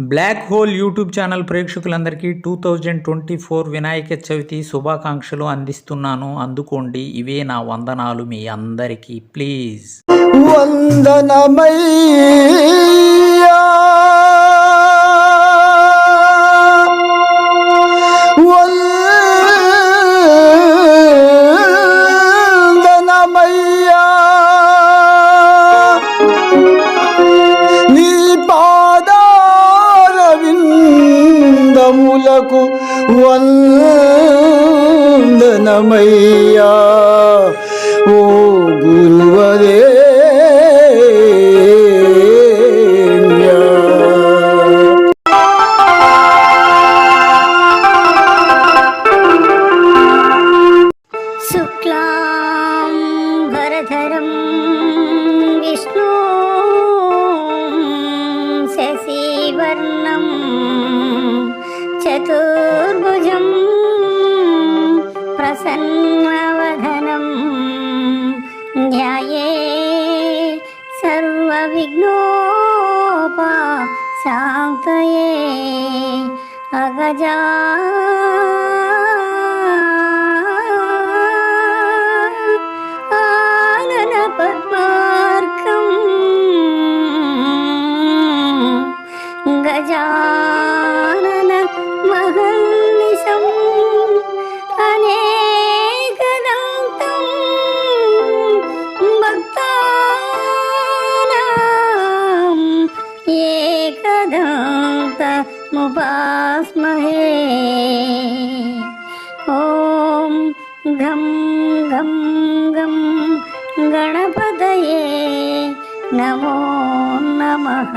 Black hole YouTube channel ప్రేక్షకులందరికీ two thousand twenty four Vinayaka Chavithi శుభాకాంక్షలు అందిస్తున్నాను. అందుకోండి ఇవే నా వందనాలు మీ అందరికీ. ప్లీజ్. వందనమయ్యా. வந்தனமையா ஓ குருவரே शुक्लां वरधरम् ചതുർഭുജം പ്രസന്നവധനം ധ്യായേ സർവവിഘ്നോപാ ശാന്തയേ അഗജാ गजा। एकदन्तमुपास्महे ॐ घं घं घं गणपतये नमो नमः